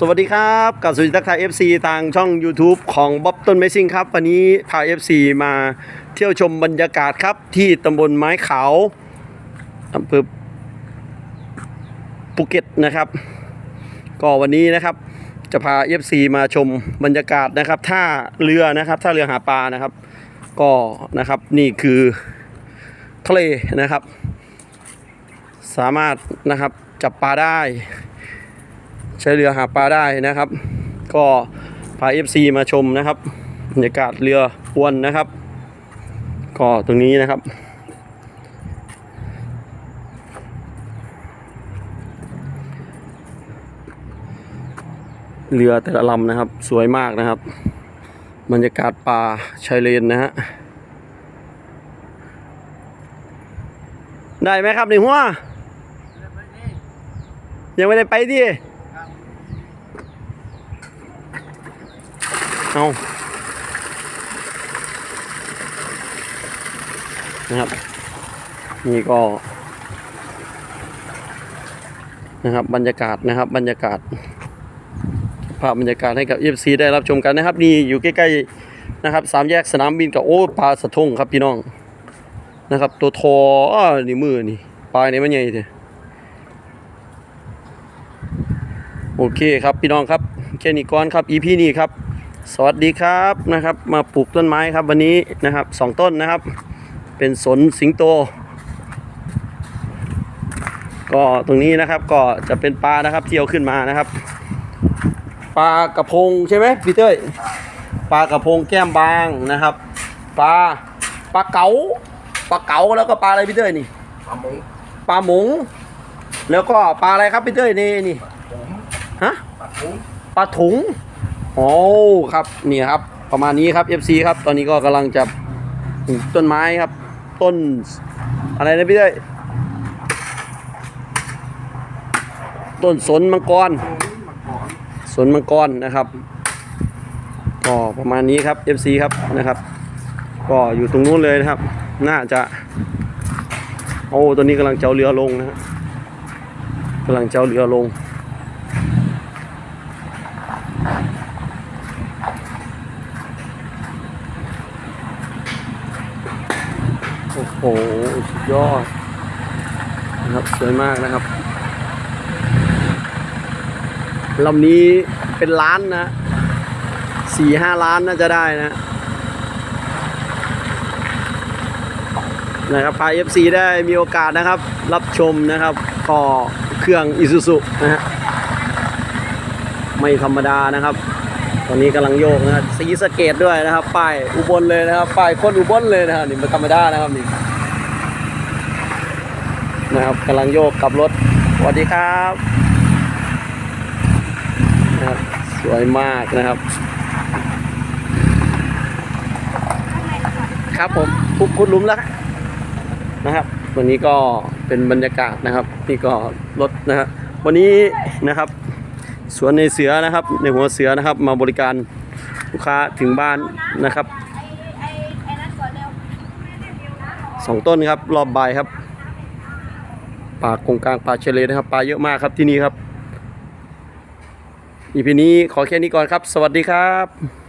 สวัสดีครับกับสวัสดีทักทาย FC ทางช่อง YouTube ของบ๊อบต้นเมซิ่งครับ วันนี้พา FC มาเที่ยวชมบรรยากาศครับ ที่ตำบลไม้ขาวอำเภอภูเก็ตนะครับ ก็วันนี้นะครับ จะพา FC มาชมบรรยากาศนะครับท่าเรือนะครับท่าเรือหาปลานะครับ ก็นะครับนี่คือทะเลนะครับ สามารถนะครับจับปลาได้ ใช้เรือหาปลาได้นะครับ ก็พา FC มาชมนะครับบรรยากาศเรืออวนนะครับ ก็ตรงนี้นะครับเรือแต่ละลำนะครับสวยมากนะครับบรรยากาศป่าชายเลนนะฮะได้ไหมครับในหัวยังไม่ได้ไปดิ เอานะครับ นี่ก็ นะครับ บรรยากาศนะครับ บรรยากาศ ภาพบรรยากาศให้กับ FC ได้รับชมกันนะครับ นี่อยู่ใกล้ๆนะครับสามแยกสนามบินกับโอ้ปลาสะทงครับพี่น้องนะครับ ตัวทออนี่มือนี่ปลายนี่มันใหญ่เถอะโอเคครับพี่น้องครับแค่นี้ก่อนครับ EP นี้ครับ สวัสดีครับนะครับมาปลูกต้นไม้ครับวันนี้นะครับสองต้นนะครับ เป็นสนสิงโต ก็ตรงนี้นะครับก็จะเป็นปลานะครับที่เอาขึ้นมานะครับปลากระพงใช่ไหมพี่เต้ยปลากระพงแก้มบางนะครับปลาปลาเก๋าปลาเก๋าแล้วก็ปลาอะไรพี่เต้ยนี่ปลาหมูปลาหมงแล้วก็ปลาอะไรครับพี่เต้ยนี่นี่ถุงฮะปลาถุงปลาถุง โอ้ครับนี่ครับประมาณนี้ครับ FC ครับตอนนี้ก็กำลังจะปลูกต้นไม้ครับ ต้นอะไรนะพี่เต้ยต้นสนมังกรสนมังกรนะครับก็ประมาณนี้ครับ FC ครับนะครับ ก็อยู่ตรงนู้นเลยนะครับ น่าจะโอ้ตอนนี้กำลังเจ้าเรือลงนะฮะกำลังเจ้าเรือลง โหสุดยอดนะครับสวยมากนะครับลำนี้เป็นล้านนะสี่ห้าล้านน่าจะได้นะนะครับพา FC ได้มีโอกาสนะครับ รับชมนะครับก็เครื่องอิซูซุนะฮะไม่ธรรมดานะครับ ตอนนี้กำลังโยกนะครับสีสเกตด้วยนะครับป้ายอุบลเลยนะครับป้ายคนอุบลเลยนะครับนี่ไม่ธรรมดานะครับนี่นะครับกำลังโยกกับรถสวัสดีครับนะครับสวยมากนะครับ ครับผมคุบคุดหลุมแล้วนะครับวันนี้ก็เป็นบรรยากาศนะครับนี่ก็รถนะฮะวันนี้นะครับ สวนในเสือนะครับ ในหัวเสือนะครับ มาบริการลูกค้าถึงบ้านนะครับสองต้นครับรอบใบครับป่ากงกลางป่าเชลยนะครับป่าเยอะมากครับที่นี่ครับอีพีนี้ขอแค่นี้ก่อนครับ สวัสดีครับ